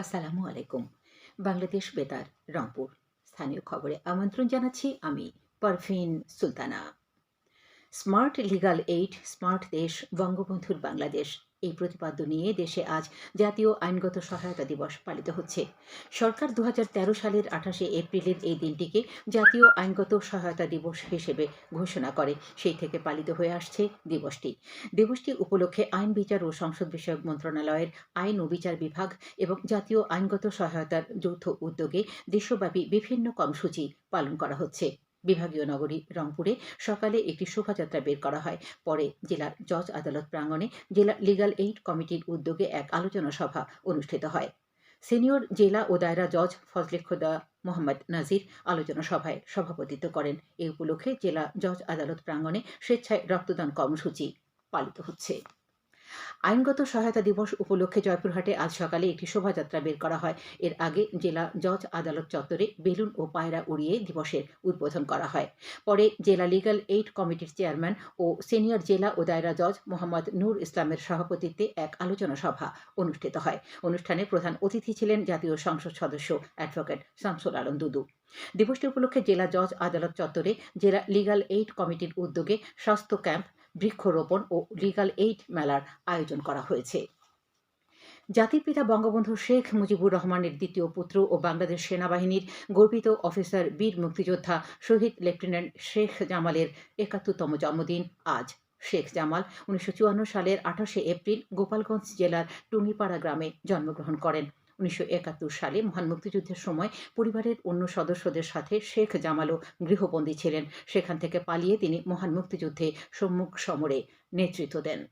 আসসালামু আলাইকুম। বাংলাদেশ বেতার রংপুর। স্থানীয় খবরে আমন্ত্রণ জানাচ্ছি আমি Parvin Sultana. Smart legal aid smart দেশ বঙ্গবন্ধুর বাংলাদেশ। এই প্রতিপাদ্য নিয়ে দেশে আজ জাতীয় আইনগত সহায়তা দিবস পালিত হচ্ছে। সরকার দুহাজার তেরো সালের আঠাশে এপ্রিলের এই দিনটিকে জাতীয় আইনগত সহায়তা দিবস হিসেবে ঘোষণা করে। সেই থেকে পালিত হয়ে আসছে দিবসটি। দিবসটি উপলক্ষে আইন বিচার ও সংসদ বিষয়ক মন্ত্রণালয়ের আইন ও বিচার বিভাগ এবং জাতীয় আইনগত সহায়তার যৌথ উদ্যোগে দেশব্যাপী বিভিন্ন কর্মসূচি পালন করা হচ্ছে। বিভাগীয় নগরী রংপুরে সকালে একটি শোভাযাত্রা বের করা হয়। পরে জেলার জজ আদালত প্রাঙ্গণে জেলা লিগাল এইড কমিটির উদ্যোগে এক আলোচনা সভা অনুষ্ঠিত হয়। সিনিয়র জেলা ও দায়রা জজ ফজলে খোদা মোহাম্মদ নাজির আলোচনা সভায় সভাপতিত্ব করেন। এ উপলক্ষে জেলা জজ আদালত প্রাঙ্গণে স্বেচ্ছায় রক্তদান কর্মসূচি পালিত হচ্ছে। আইনগত সহায়তা দিবস উপলক্ষে জয়পুরহাটে আজ সকালে একটি শোভাযাত্রা বের করা হয়। এর আগে জেলা জজ আদালত চত্বরে বেলুন ও পায়রা উড়িয়ে দিবসের উদ্বোধন করা হয়। পরে জেলা লিগাল এইড কমিটির চেয়ারম্যান ও সিনিয়র জেলা ও দায়রা জজ মোহাম্মদ নূর ইসলামের সভাপতিত্বে এক আলোচনা সভা অনুষ্ঠিত হয়। অনুষ্ঠানে প্রধান অতিথি ছিলেন জাতীয় সংসদ সদস্য অ্যাডভোকেট শামসুল আলম দুদু। দিবসটি উপলক্ষে জেলা জজ আদালত চত্বরে জেলা লিগাল এইড কমিটির উদ্যোগে স্বাস্থ্য ক্যাম্প বৃক্ষরোপণ ও লিগাল এইড মেলার আয়োজন করা হয়েছে। জাতির পিতা বঙ্গবন্ধু শেখ মুজিবুর রহমানের দ্বিতীয় পুত্র ও বাংলাদেশ সেনাবাহিনীর গর্বিত অফিসার বীর মুক্তিযোদ্ধা শহীদ লেফটেন্যান্ট শেখ জামালের একাত্তরতম জন্মদিন আজ। শেখ জামাল উনিশশো চুয়ান্ন সালের আঠাশে এপ্রিল গোপালগঞ্জ জেলার টুঙ্গিপাড়া গ্রামে জন্মগ্রহণ করেন। উনিশশো একাত্তর সালে মহান মুক্তিযুদ্ধের সময় পরিবারের অন্য সদস্যদের সাথে শেখ জামালও গৃহবন্দী ছিলেন। সেখান থেকে পালিয়ে তিনি মহান মুক্তিযুদ্ধে সম্মুখ সমরে নেতৃত্ব দেন।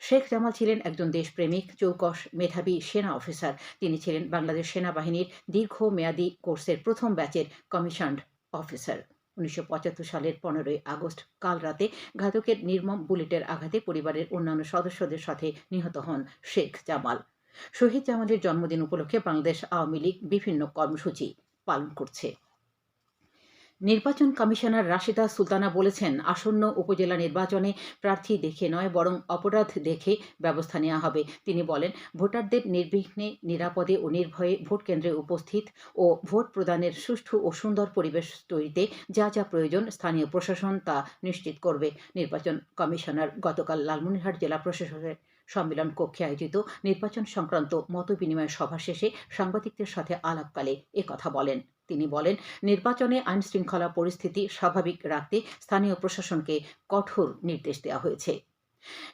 শেখ জামাল ছিলেন একজন দেশপ্রেমিক, চৌকস মেধাবী সেনা অফিসার। তিনি ছিলেন বাংলাদেশ সেনাবাহিনীর দীর্ঘ দীর্ঘমেয়াদী কোর্সের প্রথম ব্যাচের কমিশনড অফিসার। উনিশশো পঁচাত্তর সালের পনেরোই আগস্ট কাল রাতে ঘাতকের নির্মম বুলেটের আঘাতে পরিবারের অন্যান্য সদস্যদের সাথে নিহত হন শেখ জামাল। শহীদ জামালের জন্মদিন উপলক্ষে বাংলাদেশ আওয়ামী লীগ বিভিন্ন কর্মসূচি পালন করছে। নির্বাচন কমিশনার রাশিদা সুলতানা বলেছেন, আসন্ন উপজেলা নির্বাচনে প্রার্থী দেখে নয়, বরং অপরাধ দেখে ব্যবস্থা নেওয়া হবে। তিনি বলেন, ভোটারদের নির্বিঘ্নে, নিরাপদে ও নির্ভয়ে ভোট কেন্দ্রে উপস্থিত ও ভোট প্রদানের সুষ্ঠু ও সুন্দর পরিবেশ তৈরিতে যা যা প্রয়োজন স্থানীয় প্রশাসন তা নিশ্চিত করবে। নির্বাচন কমিশনার গতকাল লালমনিরহাট জেলা প্রশাসনের সম্মেলন কক্ষে আয়োজিত নির্বাচন সংক্রান্ত মত বিনিময় সভা শেষে সাংবাদিকদের সাথে আলাপকালে একথা বলেন। তিনি বলেন নির্বাচনে আইন শৃঙ্খলা পরিস্থিতি স্বাভাবিক রাখতে স্থানীয় প্রশাসনকে কঠোর নির্দেশ দেওয়া হয়েছে।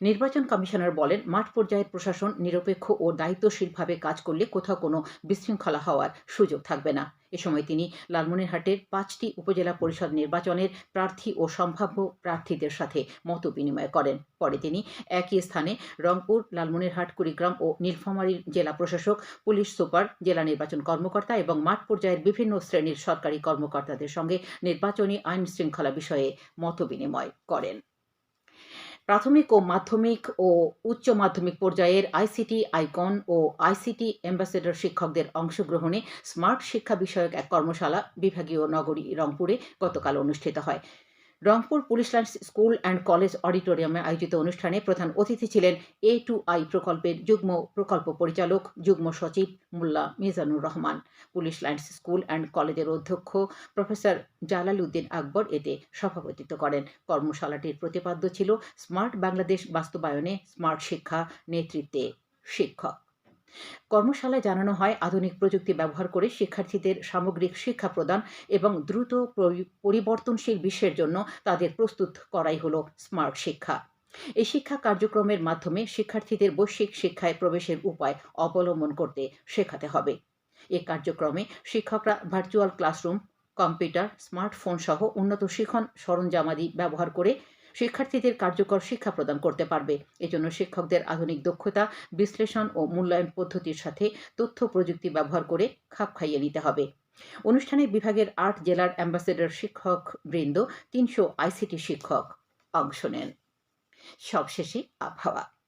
নির্বাচন কমিশনার বলেন, মাঠ পর্যায়ের প্রশাসন নিরপেক্ষ ও দায়িত্বশীলভাবে কাজ করলে কোথাও কোনো বিশৃঙ্খলা হওয়ার সুযোগ থাকবে না। এ সময় তিনি লালমনিরহাটের পাঁচটি উপজেলা পরিষদ নির্বাচনের প্রার্থী ও সম্ভাব্য প্রার্থীদের সাথে মত বিনিময় করেন। পরে তিনি একই স্থানে রংপুর, লালমনিরহাট, কুড়িগ্রাম ও নীলফামারীর জেলা প্রশাসক, পুলিশ সুপার, জেলা নির্বাচন কর্মকর্তা এবং মাঠ পর্যায়ের বিভিন্ন শ্রেণির সরকারি কর্মকর্তাদের সঙ্গে নির্বাচনী আইন শৃঙ্খলা বিষয়ে মত বিনিময় করেন। প্রাথমিক ও মাধ্যমিক ও উচ্চ মাধ্যমিক পর্যায়ের আইসিটি আইকন ও আইসিটি অ্যাম্বাসেডর শিক্ষকদের অংশগ্রহণে স্মার্ট শিক্ষা বিষয়ক এক কর্মশালা বিভাগীয় নগরী রংপুরে গতকাল অনুষ্ঠিত হয়। Rangpur police lines school and college অডিটোরিয়ামে আয়োজিত অনুষ্ঠানে প্রধান অতিথি ছিলেন এ টু আই প্রকল্পের যুগ্ম প্রকল্প পরিচালক, যুগ্ম সচিব Molla Mizanur Rahman. Police lines school and কলেজের অধ্যক্ষ প্রফেসর জালাল উদ্দিন আকবর এতে সভাপতিত্ব করেন। কর্মশালাটির প্রতিপাদ্য ছিল স্মার্ট বাংলাদেশ বাস্তবায়নে স্মার্ট শিক্ষা নেতৃত্বে শিক্ষক। কর্মশালায় জানানো হয় আধুনিক প্রযুক্তি ব্যবহার করে শিক্ষার্থীদের সামগ্রিক শিক্ষা প্রদান এবং দ্রুত পরিবর্তনশীল বিশ্বের জন্য তাদের প্রস্তুত করাই হল স্মার্ট শিক্ষা। এই শিক্ষা কার্যক্রমের মাধ্যমে শিক্ষার্থীদের বৈশ্বিক শিক্ষায় প্রবেশের উপায় অবলম্বন করতে শেখাতে হবে। এ কার্যক্রমে শিক্ষকরা ভার্চুয়াল ক্লাসরুম, কম্পিউটার স্মার্টফোন সহ উন্নত শিখন সরঞ্জামাদি ব্যবহার করে শিক্ষার্থীদের কার্যকর শিক্ষা প্রদান করতে পারবে। এজন্য শিক্ষকদের আধুনিক দক্ষতা, বিশ্লেষণ ও মূল্যায়ন পদ্ধতির সাথে তথ্য প্রযুক্তি ব্যবহার করে খাপ খাইয়ে নিতে হবে। অনুষ্ঠানে বিভাগের আট জেলার অ্যাম্বাসেডর শিক্ষক বৃন্দ, তিনশো আইসিটি শিক্ষক অংশ নেন। সবশেষে আবহাওয়া।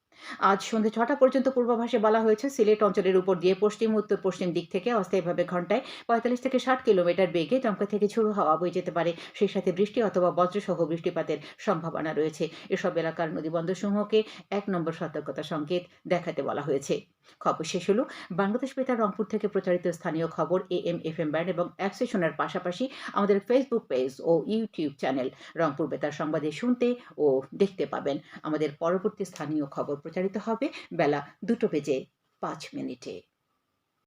আজ সন্ধে ছটা পর্যন্ত পূর্বাভাসে বলা হয়েছে, সিলেট অঞ্চলের উপর দিয়ে পশ্চিম, উত্তর, পশ্চিম দিক থেকে অস্থায়ীভাবে ঘন্টায় পঁয়তাল্লিশ থেকে ষাট কিলোমিটার বেগে দমকা থেকে ঝুড়ো হাওয়া বয়ে যেতে পারে। সেই সাথে বৃষ্টি অথবা বজ্রসহ বৃষ্টিপাতের সম্ভাবনা রয়েছে। এসব এলাকার নদীবন্দরসমূহকে এক নম্বর সতর্কতা সংকেত দেখাতে বলা হয়েছে। খবর শেষ হলো। বাংলাদেশ বেতার রংপুর থেকে প্রচারিত স্থানীয় খবর A M F M band এবং অ্যাপসে শোনার পাশাপাশি আমাদের ফেসবুক পেজ ও ইউটিউব চ্যানেল রংপুর বেতার সংবাদে শুনতে ও দেখতে পাবেন। আমাদের পরবর্তী স্থানীয় খবর প্রচারিত হবে বেলা দুটো বেজে পাঁচ মিনিটে।